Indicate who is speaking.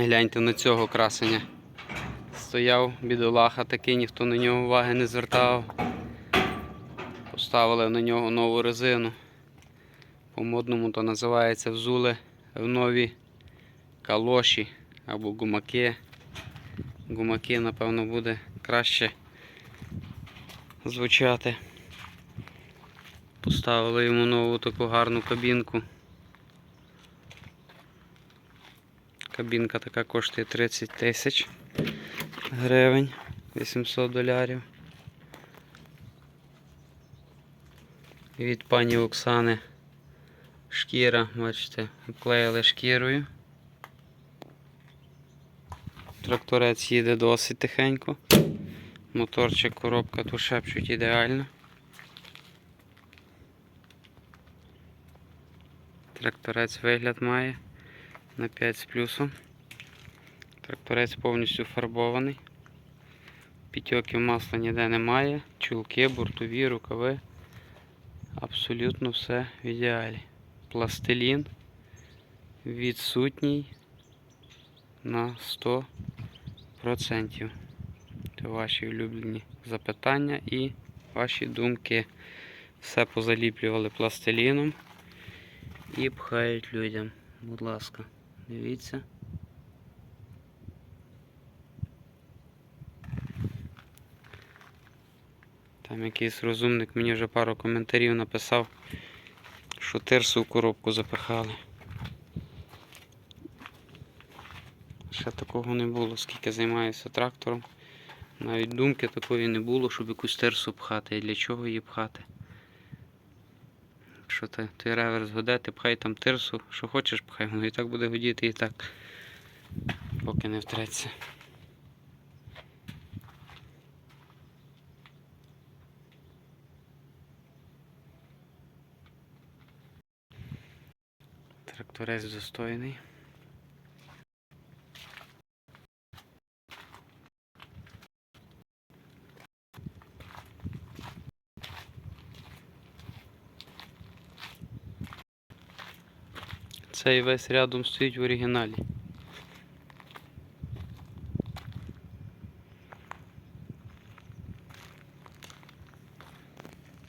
Speaker 1: Гляньте на цього красення. Стояв бідолаха такий, ніхто на нього уваги не звертав. Поставили на нього нову резину. По-модному то називається взули в нові калоші або гумаки. Гумаки, напевно, буде краще звучати. Поставили йому нову таку гарну кабінку. Кабінка така коштує 30 тисяч гривень, 800 долярів. Від пані Оксани шкіра, бачите, обклеїли шкірою. Тракторець їде досить тихенько. Моторчик, коробка тут шепчуть ідеально. Тракторець вигляд має на 5 з плюсом. Тракторець повністю фарбований. Підтьоків масла ніде немає. Чулки, бортові, рукави. Абсолютно все в ідеалі. Пластилін відсутній на 100%. Це ваші улюблені запитання і ваші думки. Все позаліплювали пластиліном і пхають людям. Будь ласка, дивіться. Там якийсь розумник мені вже пару коментарів написав, що тирсу в коробку запихали. Ще такого не було, скільки займаюся трактором. Навіть думки такої не було, щоб якусь терсу пхати. І для чого її пхати? Якщо ти, ти реверс годе, ти пхай там тирсу, що хочеш пхай, воно і так буде годіти і так, поки не втреться. Тракторець достойний. Цей весь рядом стоїть в оригіналі.